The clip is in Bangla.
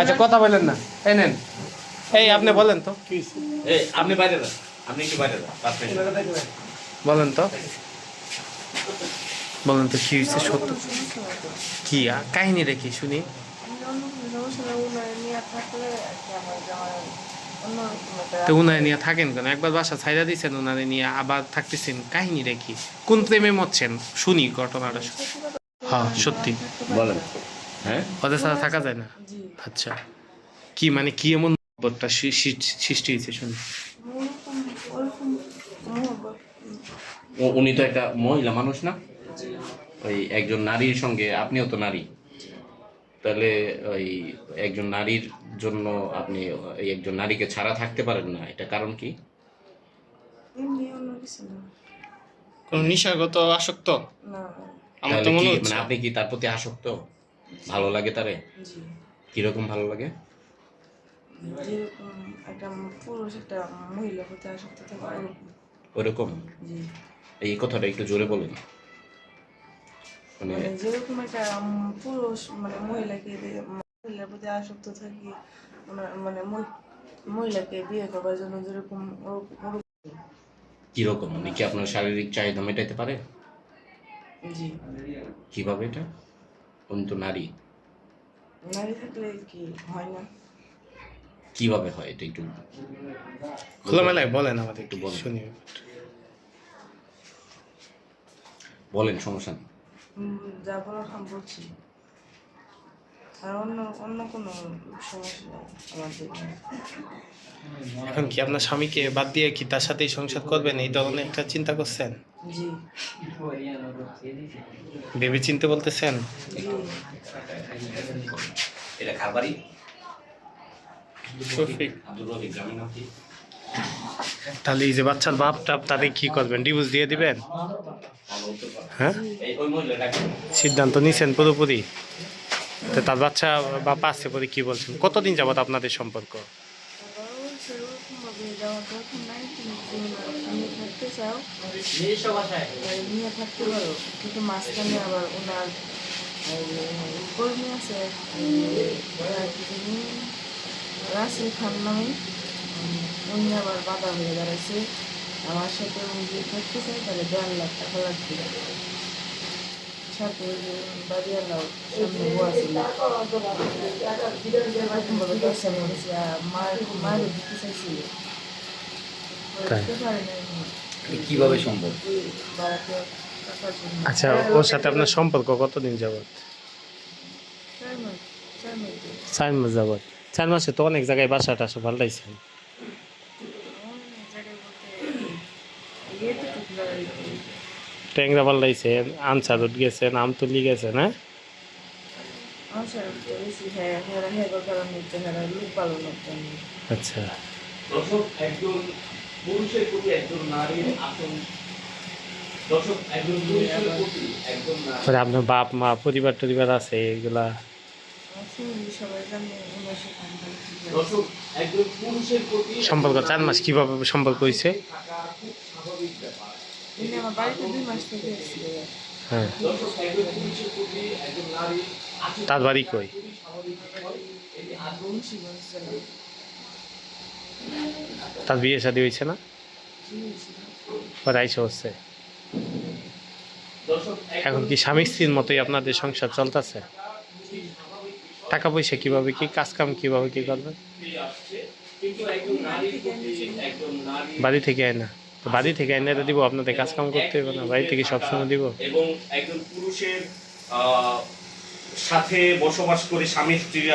আচ্ছা কথা বলেন না। এই নেন। এই আপনি বলেন তো। এই আপনি বাইরে যান। আপনি একটু বাইরে যান। বলেন তো। বলেন তো কি হয়েছে সত্য? কি কাহিনী রেখে শুনি। তো উনারে নিয়ে থাকেন কেন? একবার বাসা ছাইরা দিয়েছেন উনারে নিয়ে আবার থাকতেছেন। কাহিনী রেখি কোন প্রেমে মরছেন? শুনি ঘটনাটা। হ্যাঁ সত্যি। বলেন। হ্যাঁ? ওদের সাথে থাকা যায় না? আচ্ছা। কি মানে কি এমন মহব্বতটা সৃষ্টি হয়েছে শুনি? উনি তো একটা মহিলা মানুষ না? ওই একজন নারীর সঙ্গে আপনিও তো নারী। তাহলে ওই একজন নারীর জন্য আপনি একজন নারীকে ছাড়া থাকতে পারেন না এটা কারণ কি? কোন নিশাগত আসক্ত? আমার তো মনে হচ্ছে। মানে আপনি কি তার প্রতি আসক্ত? ভালো লাগে তারে? কীরকম ভালো লাগে? যেরকম একটা পুরুষ একটা মহিলা হতে আসক্ত থাকে ওরকম? ওরকম এই কথাটা একটু জোরে বলেন। মানে মানে যেরকম একটা পুরুষ মানে মহিলাকে মহিলার প্রতি আসক্ত থাকি মানে- মানে মহিলাকে বিয়ে করবার জন্য যেরকম কীরকম? উনি কি আপনার শারীরিক চাহিদা মেটাইতে পারে? জি। কীভাবে এটা? উনি তো নারী? নারী থাকলে কি হয় না? কীভাবে হয় এটা একটু খোলামেলায় বলেন আমাদের একটু বলেন। শুনি। বলেন সমস্যা নেই। উম, যা বলার বলছি। আর অন্য অন্য কোনো সমস্যা নেই আমাদের? এখন কি আপনার স্বামীকে বাদ দিয়ে কি তার সাথেই সংসার করবেন? এই ধরনের একটা চিন্তা করছেন? জি। ভেবে চিনতে বলতেছেন? এটা খাবারই। তাহলে এই যে বাচ্চার বাপ টাপ তাদের কি করবেন? ডিভোর্স দিয়ে দিবেন? হ্যাঁ? এই ওই মহিলাটাকে সিদ্ধান্ত নিছেন পুরোপুরি? তো তার বাচ্চা বাপ আছে পরে কি বলছেন? কতদিন যাবত আপনাদের সম্পর্ক? খান উনি আবার হয়ে দাঁড়াইছে আমার সাথে থাকতে চাই তাহলে দেড় লাখ টাকা লাগবে। সাথে বাড়িওয়ালাও সামনে আছিল এরকমভাবে দশটা আর মায়ের মায়েরও দিতে চাইছিল কীভাবে সম্ভব? আচ্ছা ওর সাথে আপনার সম্পর্ক কতদিন যাবত চার মাস মাস চার মাস যাবত চার মাসে তো অনেক জায়গায় বাসা টাসা পাল্টাইছেন জায়গায় বলতে ট্যাংরা পাল্টাইছেন আনসার উঠ গেছেন আমতুলি গেছেন হ্যাঁ হ্যাঁ হ্যাঁ হ্যাঁ আচ্ছা। দর্শক একজন পুরুষের প্রতি একজন নারীর আসন দর্শক একজন পুরুষের প্রতি একজন নারী পরে আপনার বাপ মা পরিবার টরিবার আছে এগুলা? সম্পর্ক চার মাস কীভাবে সম্পর্ক হয়েছে হ্যাঁ। তার বাড়ি কই? তার বিয়ে শাদী হয়েছে না? পরে হচ্ছে। এখন কি স্বামী স্ত্রীর মতোই আপনাদের সংসার চলতেছে? টাকা পয়সা কীভাবে কি কাজ কাম কীভাবে কি করবেন? বাড়ি থেকে আয় না। বাড়ি থেকে এনেটা তো দিব, আপনাদের কাজ কাম করতে হবে না, বাড়ি থেকে সবসময় দিব। এবং একজন পুরুষের সাথে বসবাস করে স্বামী স্ত্রীরা